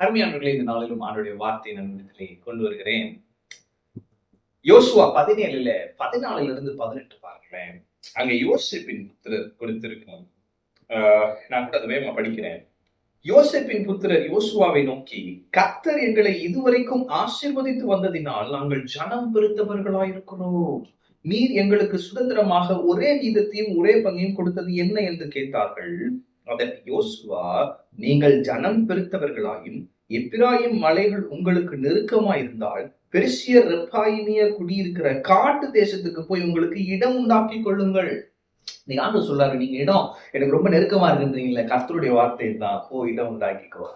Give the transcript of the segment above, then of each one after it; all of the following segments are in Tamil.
அருமையானவர்களே இந்த நாளிலும் ஆண்டுடைய வார்த்தை நன்மத்திலே கொண்டு வருகிறேன். யோசுவா பதினேழுல பதினாலுல இருந்து பதினெட்டு பாருங்களேன். அங்க யோசிப்பின் புத்திரர் கொடுத்திருக்கும் நான் கூட அதை வேகமா படிக்கிறேன். யோசிப்பின் புத்திரர் யோசுவாவை நோக்கி கத்தர் எங்களை இதுவரைக்கும் ஆசீர்வதித்து வந்ததினால் நாங்கள் ஜனம் பெருத்தவர்களாயிருக்கிறோம் நீர் எங்களுக்கு சுதந்திரமாக ஒரே வீதத்தையும் ஒரே பங்கையும் கொடுத்தது என்ன? என்று கேட்டார்கள். அதற்கு யோசுவா நீங்கள் ஜனம் பெருத்தவர்களாயும் எப்பிராயும் மலைகள் உங்களுக்கு நெருக்கமாயிருந்தால் பெருசிய ரெப்பாயினியர் குடியிருக்கிற காட்டு தேசத்துக்கு போய் உங்களுக்கு இடம் உண்டாக்கி கொள்ளுங்கள். நீங்க ஆண்டு சொல்றாரு நீங்க இடம் எனக்கு ரொம்ப நெருக்கமா இருக்குன்றீங்களே கர்த்தருடைய வார்த்தை தான். போ இடம் உண்டாக்கிக்கோ.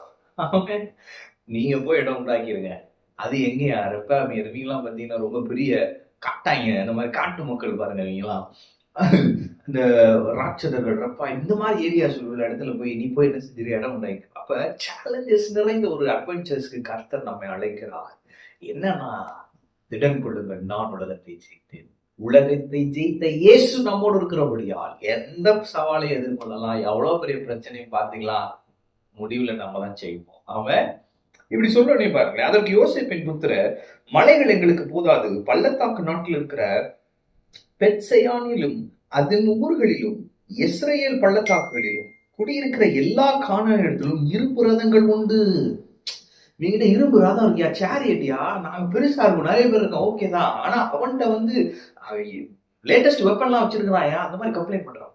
நீங்க போய் இடம் உண்டாக்கிடுங்க அது எங்கேயா? ரெப்பாமியர் இவங்கெல்லாம் பாத்தீங்கன்னா ரொம்ப பெரிய காட்டாங்க இந்த மாதிரி காட்டு மக்கள் பாருங்க நீங்களாம். இந்த ராட்சதர்கள் ரப்பா இந்த மாதிரி ஏரியாஸ் உள்ள இடத்துல போய் நீ போய் என்ன செஞ்சிரு? இடம் உண்டாயிருக்கு. அப்ப சேலஞ்சஸ் நிறைந்த ஒரு அட்வென்ச்சர்ஸ்க்கு கர்த்தர் நம்மை அழைக்கிறார். என்னன்னா திடம் கொள்ளுங்கள் நான் உலகத்தை ஜெயித்தேன். உலகத்தை ஜெயித்த இயேசு நம்மோடு இருக்கிறபடியால் எந்த சவாலை எதிர்கொள்ளலாம்? எவ்வளவு பெரிய பிரச்சனையும் பாத்தீங்களா முடிவுல நம்ம தான் செய்வோம் அவன் இப்படி சொல்றனே பாருங்களேன். அதற்கு யோசிப்பின் புத்திர மலைகள் எங்களுக்கு போதாது பள்ளத்தாக்கு நாட்டில் இருக்கிற பெட்சையானிலும் அதன் ஊர்களிலும் இஸ்ரேல் பள்ளத்தாக்குகளிலும் குடியிருக்கிற எல்லா காணிடத்திலும் இரும்பு ரதங்கள் உண்டு. நீங்க இரும்பு ரதம் இருக்கியா? சேரியட்டியா நாங்க பெருசா இருக்கும். நிறைய பேர் இருக்கோம் ஓகே தான். ஆனா அவன்கிட்ட வந்து லேட்டஸ்ட் வெப்பன்லாம் வச்சிருக்கிறாயா அந்த மாதிரி கம்ப்ளைண்ட் பண்றான்.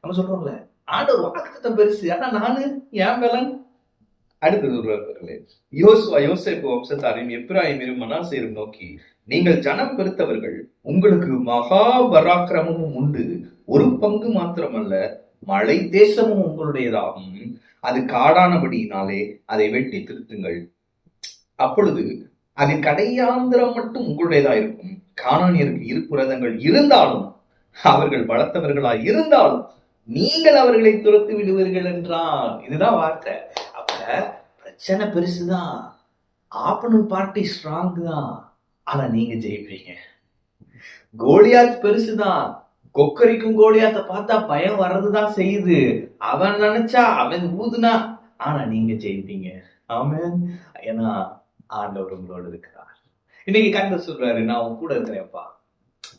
நம்ம சொல்றோம்ல. ஆண்டவர் வாக்குத்தம் பெருசு. ஆனா நானு ஏன் பலன் அடுத்தது ஒரு யோசுவா யோசேப்பு வம்சத்தாரையும் எப்ராயிமிரும் மனாசேரும் நோக்கி நீங்கள் ஜனம் பெருத்தவர்கள் உங்களுக்கு மகா பராக்கிரமமும் உண்டு. ஒரு பங்கு மாத்திரமல்ல மலை தேசமும் உங்களுடையதாகும். அது காடானபடியினாலே அதை வெட்டி திருத்துங்கள். அப்பொழுது அதன் கடையாந்திரம் மட்டும் உங்களுடையதா இருக்கும். காணானியருக்கு இருப்புரதங்கள் இருந்தாலும் அவர்கள் பலத்தவர்களாய் இருந்தாலும் நீங்கள் அவர்களை துரத்து விடுவீர்கள் என்றான். இதுதான் வார்த்தை. பிரச்சனை பெருசுதான். ஆப்பனன் பார்ட்டி ஸ்ட்ராங் தான். ஆனா நீங்க ஜெயிப்பீங்க. கோலியாத் பெருசுதான். கொக்கரிக்கும் கோலியாத்த பார்த்தா பயம் வர்றதுதான் செய்யுது. அவன் நினைச்சா அவன் ஊதுனா ஆனா நீங்க ஜெயிப்பீங்க. ஆமென். ஏன்னா ஆண்டவர் உங்களோடு இருக்கிறார். இன்னைக்கு கண்ட சொல்றாரு நான் உன் கூட இருக்கிறேன்ப்பா.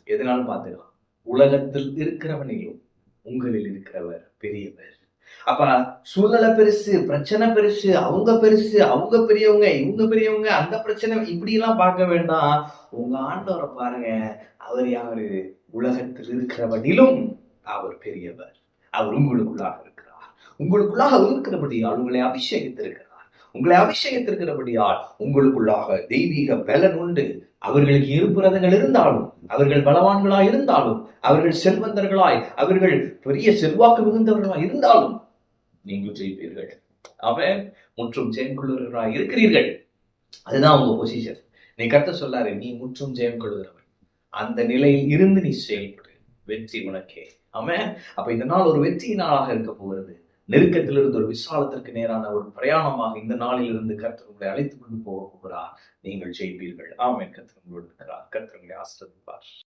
எதனாலும் பார்த்துக்கலாம். உலகத்தில் இருக்கிறவனிலும் உங்களில் இருக்கிறவர் பெரியவர். அப்ப சூழ்நிலை பெருசு பிரச்சனை பெருசு அவங்க பெருசு அவங்க பெரியவங்க இவங்க பெரியவங்க அந்த பிரச்சனை இப்படி எல்லாம் பார்க்க வேண்டாம். உங்க ஆண்டவரை பாருங்க. அவர் யாரு? உலகத்தில் இருக்கிறபடியிலும் அவர் பெரியவர். அவர் உங்களுக்குள்ளாக இருக்கிறார். உங்களுக்குள்ளாக இருக்கிறபடி அவங்களை அபிஷேகித்திருக்கிறார். உங்களை அபிஷேகத்திருக்கிறபடியால் உங்களுக்குள்ளாக தெய்வீக பலன் உண்டு. அவர்களுக்கு இருபுறதங்கள் இருந்தாலும் அவர்கள் பலவான்களாய் இருந்தாலும் அவர்கள் செல்வந்தர்களாய் அவர்கள் பெரிய செல்வாக்கு மிகுந்தவர்களாய் இருந்தாலும் நீங்கள் ஜெயிப்பீர்கள். அவன் முற்றும் ஜெயம் கொள்ளுகிறவராய் இருக்கிறீர்கள். அதுதான் உங்க பொசிஷன் நீ கத்த சொல்லாரு நீ முற்றும் ஜெயம் கொள்ளுகிறவன் அந்த நிலையில் இருந்து நீ செயல்படு. வெற்றி உனக்கே. அவன் அப்ப இந்த நாள் ஒரு வெற்றி நாளாக இருக்க போகிறது. நெருக்கத்திலிருந்து ஒரு விசாலத்திற்கு நேரான ஒரு பிரயாணமாக இந்த நாளிலிருந்து கர்த்தர் உங்களை அழைத்துக் கொண்டு போகிறார். நீங்கள் ஜெயிப்பீர்கள். ஆமென். கர்த்தர் உங்களோடு இருக்கிறார். கர்த்தர் உங்களை ஆசிரியப்பார்